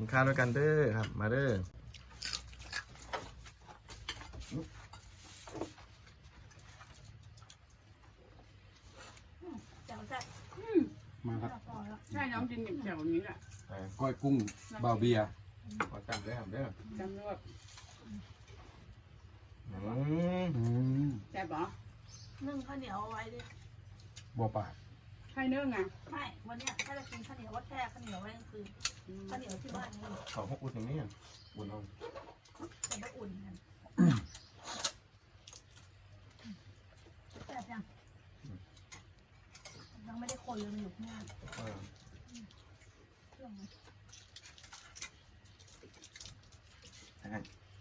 กินข้าวด้วยกันเด้อครับ มาเด้อเจ้าแซ่บมาครับพอแล้วใช่น้องกินกับแจ่วอย่างนี้แหละไปก้อยกุ้งบาวเบียร์ขอจำได้ครับเด้อจำได้ว่าอืมอืมแจ่บเหรอนึ่งข้าวเหนียวเอาไว้ดิบัวป่าดใช่เนื้อไงไม่วันเนี้ยถ้าจะกินข้าวเหนียวว่าแช่ข้าวเหนียวไว้กลางคืนอืมข้าวเหนียวที่บ้านนี่ขอพวกอุ่นตรงนี้อะอุ่นเอาจะได้อุ่นกันแซ่บยังยังไม่ได้คนเลยมันอยู่ข้างหน้าเออเครื่องมันให้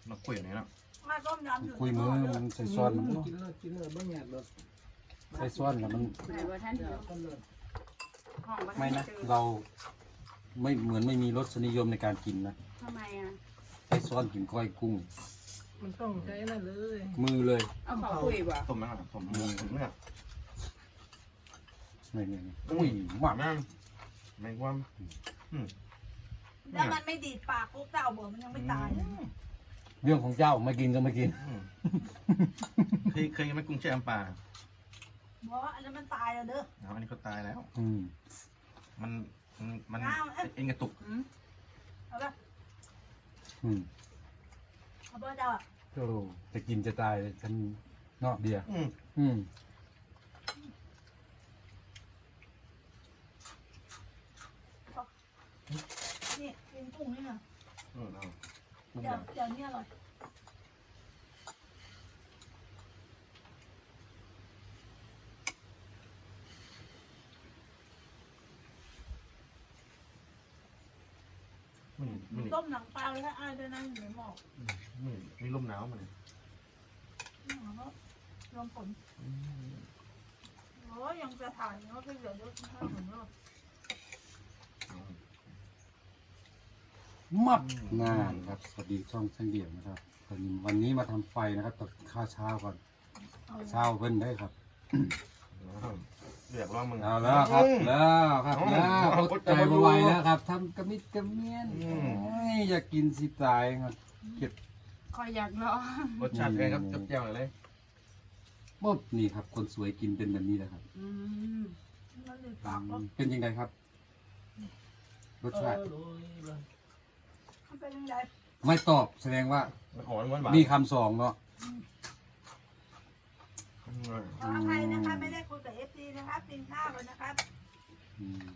มาคุยอย่างนี้เนาะมาต้มยำอยู่คุยมือมันใส่ซ้อนมันเนาะกินเลยกินเลยเบิ่งแง่เลย ใส่ซ้อนแล้วมันไหนว่าท่านเดียวต้นเลยห้องว่าไม่ท่านนะเจอเราไม่เหมือนไม่มีรสนิยมในการกินนะทำไมอะใส่ซ้อนกินก้อยกุ้ง มันต้องใช้นั่นเลยมือเลยเอาเขาคุยว่ะต้มนะครับผมมือผมเนี่ยนี่นี่นี่อุ้ยหวานนั่งไม่ความแล้วมันไม่ดีดปากปุ๊บเต่าเบื่อมันยังไม่ตายเลยเรื่องของเจ้าไม่กินก็ไม่กิน อืมเคยเคยไหมกุ้งแช่น้ำปลา เพราะอันนั้นมันตายแล้วเด้อเอาอันนี้ก็ตายแล้ว อืมมันมันมันอ้าวเอ๊ะเอ็นกระตุกอืมเอาละอืมเอาเบอร์เจ้าอะโอ้จะกินจะตายเลยฉันเนาะเบียร์อืมอืมนี่กินกุ้งนี่นะอืมเอากุ้งเดี๋ยวดำเดี๋ยวนี้อร่อย มันมันต้มหนังปลาแล้วอ้ายด้วยนะอยู่ในหม้อมันมีลมหนาวมันยอืมแล้วรวมผลอืมโอ้ยยังจะถ่ายเนาะพี่เดี๋ยวเดี๋ยวถ้าถึงแล้วเอามับงานครับสวัสดีช่องช่างเดี่ยวนะครับวันนี้วันนี้มาทำไฟนะครับตอนข้าวเช้าก่อนเอาเช้าเพิ่นได้ครับเอา เรียกร้องมึง เอาแล้วครับอืมแล้วครับอืมแล้วอดใจอดใจมาไหวแล้วครับทำกระมิดกระเมียนอืม โอ้ยอยากกินสิตายครับเก็บคอยอยากรอรสชาติไงครับจับแจ่วหน่อยเลยปุ๊บนี่ครับ คนสวยกินเป็นแบบนี้แหละครับอืมมันดีดอืปากมแล้วเป็นยังไงครับ รสชาติเออโรยเลยมันเป็นยังไงไม่ตอบแสดงว่า หอมหวานหวานมีคำสองเนาะอืม ขออภัยนะคะไม่ได้คุยกับเอฟซีนะครับกินข้าวกันนะครับอืม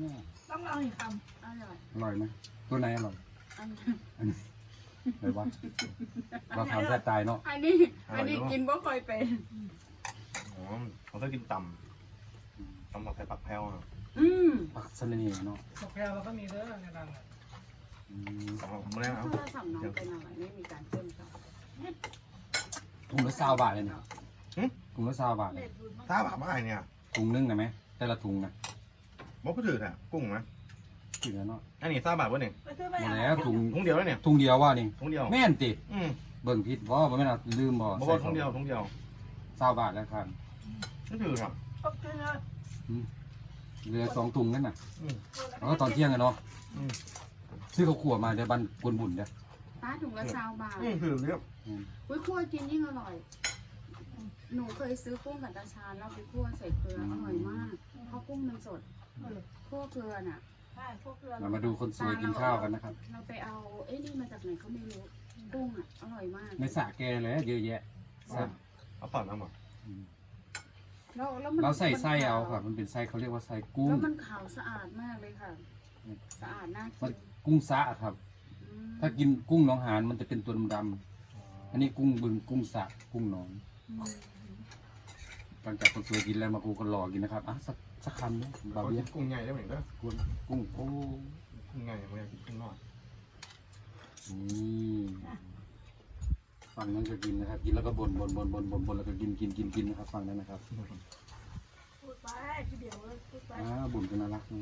น่าต้องลองอีกคอร่อยอร่อยไหมตัวไหนอร่อยอันอะไรวะเราทำแค่ตายเนาะอันนี้ อันนี้กินบ่ค่อยเป็นหอมผมชอบกินต่ำต่ำกับไข่ปักแพรวอะอืมปักสนนีเนาะกาแฟเราก็มีเด้อในรังอะอืมสองผมแล้วเอาโทรศัพท์น้องเป็นอะไรไม่มีการเชื่อมต่อ ถุงละซาวบาทเลยนะถุงละซาวบาทำเลเด็ยดบุญมากทราบแบบว่าไอเนี่ยถุงนึงนะไหมแต่ละถุงนะบอกก็ถือน่ะกุ้งนะกินแล้วเนาะอันนี้ทราบแบบว่าเนี่ยไปซื้อไปหมดอะแล้วถุงถุงเดียวแล้วเนี่ยถุงเดียวว่านี่ถุงเดียวแม่นติอืมเบิ่งผิดบ่บ่แม่นเอาลืมบ่บอกว่าถุงเดียวถุงเดียวซาวบาทแล้วครับก็ถือครับต้องกินเลยเหลือสองถุงนั่นน่ะอืมแล้วก็ตอนเที่ยงกันเนาะอืมซื้อข้าวขั่วมาเดี๋ยวบันบุญบุญเด้อ ป้าถุงละซาวบาทอืมถือเรียบอืมอุ้ยคั่วกินยิ่งอร่อย หนูเคยซื้อกุ้งกับตาชาแล้วไปคั่วใส่เกลืออร่อยมากเพราะกุ้งมันสดเออคั่วเกลือน่ะใช่พวกเกลือเรามาดูคนสวยกินข้าวกันนะครับ เราไปเอาเอ้ยนี่มาจากไหนเขาไม่รู้กุ้งอะอร่อยมากในสระแกเลยเยอะแยะสระเอาตอนเอาหมดอืมแล้วแล้วมันเราใส่ไส้มันขวเอาครับมันเป็นไส้เขาเรียกว่าไส้กุ้งแล้วมันขาวสะอาดมากเลยค่ะ สะอาดน่ามักินนกุ้งสระครับอืม ถ้ากินกุ้งหนองหานมันจะเป็นตัวดำๆอันนี้กุ้งบึงกุ้งสระกุ้งหนองอืมหลังจากคนสวยกินแล้วมากูก็รอกินนะครับอะสักสักคำนึงบาเขาเบีกิยนกุ้งใหญ่ได้เหมือนกันกุ้งกุ้งโอ้กุ้งใหญ่ไม่อยากกินกุ้งน้อยนี่ฝั่งนั้นก็กินนะครับ กินแล้วก็บ่นบ่นบ่นบ่นบ่นบ่นแล้วก็กินกินกินกินนะครับฝั่งนั้นนะครับพูดไปทีเดียวเลยพูดไปอ่าบ่นก็น่ารักน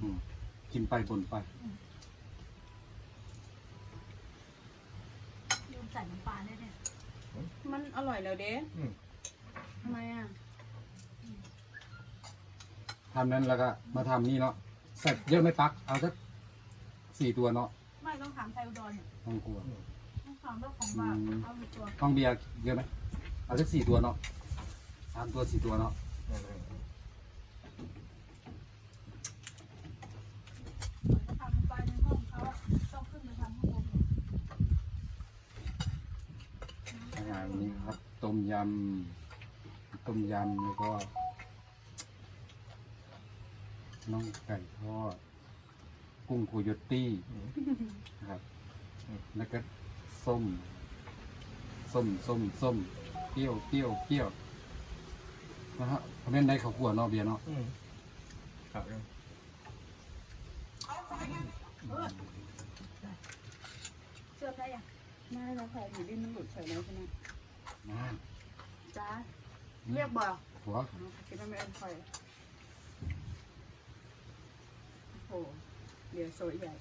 อืมกินไปบ่นไป ลืมใส่น้ำปลาได้เนี่ยมันอร่อยแล้วเด้อืม ทำไมอะ ทำนั้นแล้วก็มาทำนี่เนาะใส่เยอะไหม่ปัก เอาสักสี่ตัวเนาะไม่ต้องถามไทยอุดรเนี่ยต้องกลัว ต้องถามเจ้าของบ้านอืม เอาอยู่ตัวต้องเบียร์เยอะไหมเอาสักสี่ตัวเนาะสามตัวสี่ตัวเนาะทำไปในห้องเขาอะต้องขึ้นไปทำข้างบนเนี่ย อาหารวันนี้ครับ ต้ มยำ ต้มยำแล้วก็น้องไก่ทอด กุ้งโคโยตี้นะครับ แล้วก็ส้ม ส้มส้มส้มเปรี้ยวเปรี้ยวเปรี้ยวนะฮะคอมเมนต์ได้ข้าวคั่วเนาะเบียร์เนาะอืมครับเชื่อได้ยังไม่แล้วค่ะหนูดิ้นมันหลุดเฉยเลยใช่ไหม มาจ้าเรียกบอกหัวคิดว่าไม่เอ็นคอยโอ้โหเดี๋ยวโซยใหญ่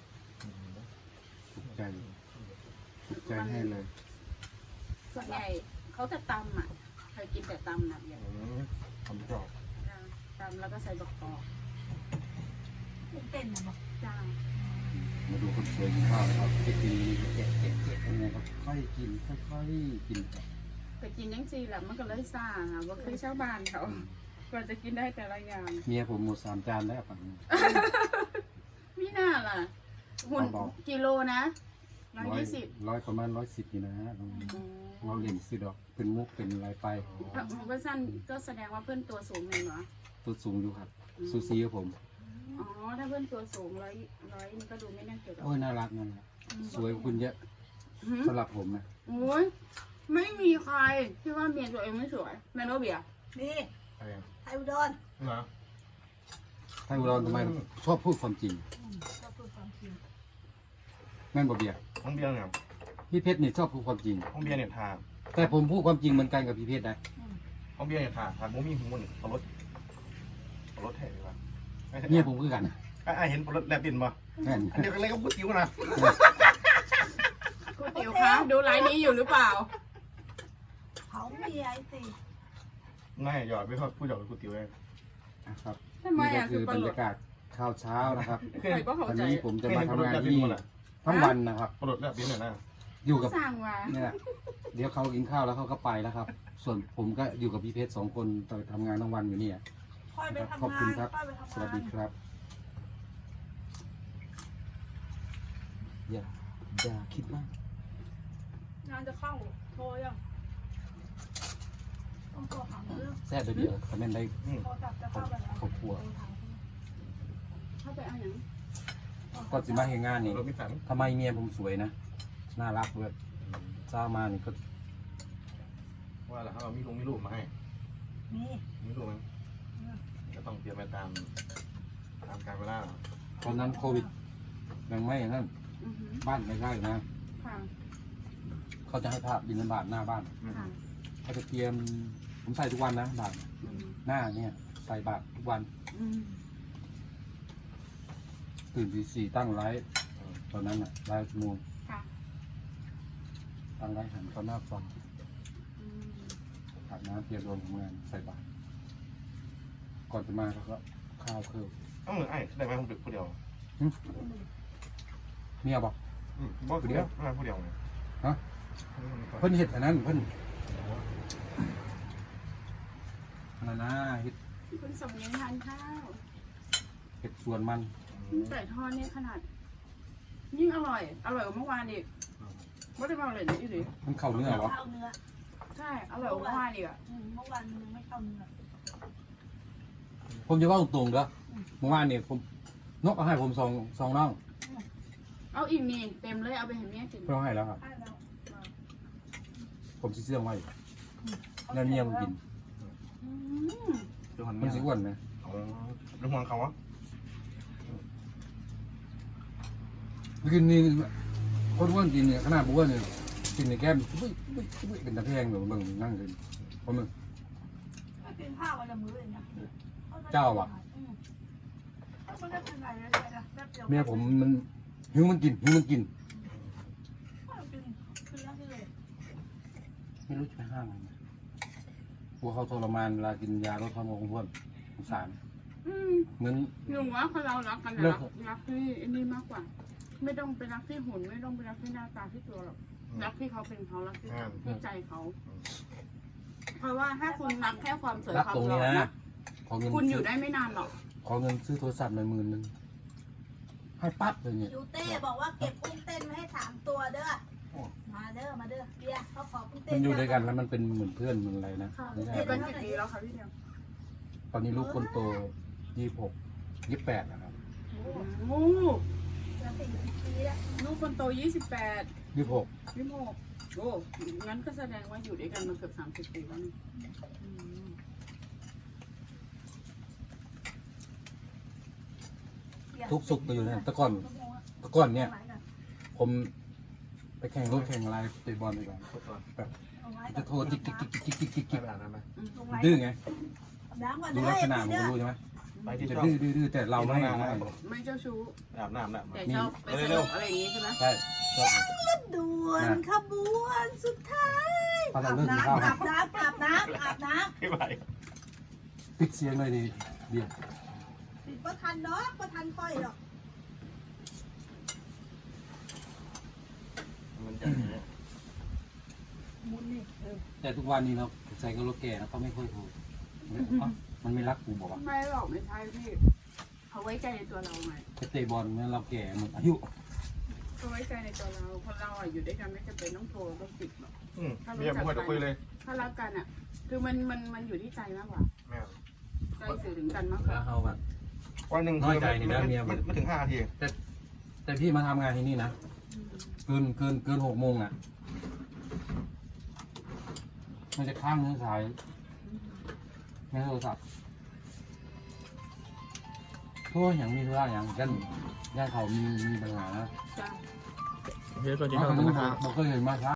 ถูกใจถูกใจให้เลยส่วนใหญ่เขาจะตำอะเคยกินแต่ตำนะอย่างทำกรอบตำแล้วก็ใส่ดอกกอกเต้นนะบอกจ้ามาดูคนสวยกินข้าวนะครับเก็บดีเก็บเก็บเก็บยังไงครับค่อยกินค่อยๆกินครับ แต่กินยังซีแหละมันก็เลยซ่าอะว่าคือชาวบ้านเขากว่าจะกินได้แต่ละอย่างเมียผมหมดสามจานแล้วฝั่งนี้ไม่น่าล่ะ หุ่นเบากิโลนะร้อยยี่สิบร้อยประมาณร้อยสิบอยู่นะเราเล่นซื้อดอกเป็นมุกเป็นอะไรไปเพื่อนสั้นก็แสดงว่าเพื่อนตัวสูงเลยเหรอ ตัวสูงอยู่ครับซูซีกับผมอ๋อ ถ้าเพื่อนตัวสูงร้อยร้อยมันก็ดูไม่น่าเกลียดหรอกโอ้ยน่ารักนั่นแหละสวยกว่าคุณเยอะหืมสำหรับผมนะโอ้ย ไม่มีใครที่ว่าเมียตัวเองไม่สวยแมนโนเบียร์นี่ใช่ไทยอุดรเหรอถ้าเราทำไมชอบพูดความจริงก็พูดความจริงแม่นบ่เบียร์ห้องเบียร์เนี่ยพี่เพชรนี่ชอบพูดความจริงห้องเบียร์เนี่ยทาแต่ผมพูดความจริงเหมือนกันกับพี่เพชรนะห้องเบียร์เนี่ยทาทาโมมีหูมันเอารถเอารถแถดีกว่าเนี่ยผมคือกันไอ้เห็นรถแลบดินป่ะแม่นอันเดียวกันเลยก็พูดติ้วนะคุณติ๋วคะดูไลน์นี้อยู่หรือเปล่า เขามีไอ้สิง่ายหยอดไม่ชอบพูดหยอดเป็นพูดติ้วเลยนะครับทำไมนี่ก็อะคืคือออบปรลรดยากาศข้าวเช้านะครับใครก็เข้าวันใจนี้ผมจะมาทำงานที่ทั้งวันนะครับรถแลบดินเนี่ยนะอยู่กับสร้างว่าเนี่ยเดี๋ยวเขากินข้าวแล้วเขาก็ไปแล้วครับ ส่วนผมก็อยู่กับพี่เพชรสองคนต่อทำงานทั้งวันอยู่เนี่ยค่อยไปขอบทำคุงาณนครับ ค่อยไปทำสวัสงาดีนครับอย่าอย่าคิดมากงานจะเข้าโทรยังต้องโทรถามเรื่อง แซ่บไปเดียวคอมเมนต์ได้โทรศัพท์จะเข้าไปแล้วครอบครัวเข้าไปเอาอย่างก็สิมาเฮงงานนี่รถไม่สั่นทำไมเมียผมสวยนะ น่ารักเว้ยเจ้ามานี่ก็ ว่าแล้วเรามีลุงมีลูกมาให้นี่มีลูกมั้ยก็ต้องเตรียมไปตามตามการเวลาตอนนั้นโควิดยังไม่นั่นอือหือบ้านไม่ได้นะค่ะเขาจะให้ภาพบินบาทหน้าบ้านค่ะเขาจะเตรียม ผมใส่ทุกวันนะบาทอืมหน้าเนี่ยใส่บาททุกวัน อืมตื่นตีสี่ตั้งไลฟ์ตอนนั้นอะไลฟ์ชั่วโมงค่ะตั้งไลฟ์หันเข้าหน้าฟังอืมอาบน้ำเตรียมรวมทำงานใส่บาตรก่อนจะมาเขาก็ข้าวเครื่องเอ้าเหมือนไอ้ได้ไหมผมดึกผู้เดียวเมียบอกบ่ผู้เดียวไม่ผู้เดียวไงฮะ เพิ่นเห็ดอันนั้นเพิ่น อันนั้นนะเห็ดคุณสมยังทานข้าวเห็ดส่วนมันไก่ทอดเนี่ยขนาด ยิ่งอร่อย อร่อยกว่าเมื่อวานอีกไม่ได้มาเลยนะอีหลีมันเข้าเนื้อเหรอเข้าเนื้อใช่ อร่อยกว่าเมื่อวานอีกอะอืมเมื่อวานมันไม่เข้าเนื้อ ผมจะว่าตรงๆเด้อเมื่อวานนี่ผมนกเอาให้ผมสองสองน่องเอาอีกนี่เต็มเลยเอาไปให้เมียกิน เพื่อให้แล้วครับให้แล้วผมสิเสื่องไว้แล้วเมียผมกินอืมเดี๋ยวหันมันสิอ้วนไหมอ๋อเรื่องห่วงเขาวะกินนี่คนอ้วนกินเนี่ยขนาดอ้วนเนี่ยกินในแก้มปุ้ยปุ้ยปุ้ยเป็นตะแพงแบบเบิ่งนั่งเลยเพราะมันไม่กินข้าววันละมื้อเองนะเจ้าว่ะ อืมเขาไม่ได้เป็นไรเลยนะแป๊บดีวเมียผมมันหิวมันกินหิวมันกิน ก็กินคือแล้วที่เลยไม่รู้จะไปห้ามมัน กลัวเขาทรมานเวลากินยาลดความอ้วนสงสารออืมเหมือน หนูว่าคนเรารักกันนะเลิรักกรักที่ไอันนี้มากกว่า ไม่ต้องไปรักที่หุ่นไม่ต้องไปรักที่หน้าตาที่ตัวหรอกรักที่เขาเป็นเขารักที่เขาที่ใจเขา เพราะว่าถ้าคุณรักแค่ความสวยรักความตรงหล่นี้อนะนะขอเงินคุณอซื้ยู่ได้ไม่นานหรอก ขอเงินซื้อโทรศัพท์หน่อยหมื่นหนึ่งให้ปั๊บเลยเนี่ยยูเต้บอกว่าเก็บกุ้งเต้นไว้ให้สามตัวเด้อ มาเด้อ มาเด้อเบียร์เขาขอกุ้งเต้นมันอยู่ด้วยกันแล้วมันเป็นเหมือนเพื่อนเหมือนอะไรนะไม่ใช่เด็กกันกี่ปีแล้วคะพี่เดียวตอนนี้ลูกคนโตยี่หกยี่แปดนะครับโอ้จะสี่สิบปีแล้วลูกคนโตยี่สิบแปดยี่หกพี่โมกโอ้งั้นก็แสดงว่าอยู่ด้วยกันมาเกือบสามสิบปีแล้วนี่อืมทุกสุขก็อยู่นั่นแต่ก่อนแต่ก่อนเนี่ย ผม ไปแข่งรถแข่งอะไรเตะบอลไปก่อนพูดก่อนจะโทรจิ๊กจิ๊กจิ๊กจิ๊กจิ๊กจิ๊กให้จิ๊กไปอาบน้ำไหมดื้อไงน้ำก่อนดูเด้อลักษณะมันก็รู้ใช่ไหมไปที่จะชอบดื้อดื้อดื้อแต่เราไม่ไม่ไม่เจ้าชู้ไปอาบน้ำนะมาแต่ชอบไปสเร็นุวกอะไรอย่างงี้ใช่ไหมใช่ชอบด่วนขบวนสุดท้ายพอเราอาบเลิกกินข้าวน้ำอาบน้ำอาบน้ำอาบน้ๆไม่ไหวปิดเสียงเลยดีเดียวำปิดประทันเนาะประทันค่อยหรอก มันจะอย่างนี้มุนนี่เออแต่ทุกวันนี้เราใส่กับรถแก่แล้วเขาไม่ค่อยโทรเอ้ามันไม่รักกูบอกว่าไม่หรอกไม่ใช่พี่เขาไว้ใจในตัวเราไงไปเตะบอลเนี่ยเราแก่หมดอายุเขาไว้ใจในตัวเราคนเราอะอยู่ด้วยกันไม่จำเป็นต้องโทรต้องติดหรอก อืมเมียไม่ค่อยจะคุยเลยถ้ารักกันอะ คือมันมันมันอยู่ที่ใจมากกว่าแม่ใจสื่อถึงกันมากกแล้ว่าวเขาแบบ วันหนึ่งน้อยใจนี่นะเมียไม่ไม่ถึงห้านาทีแต่พี่มาทำงานที่นี่นะ เกินเกินเกินหกโมงอะ มันจะข้างเนื้อสายในโทรศัพท์เพราะว่าอย่างมีธุระอย่างกันย่านเขามีมีปัญหานะจ้ะเฮ้ยตอนนี้เขาเราไม่ทำเคยเห็นมาช้า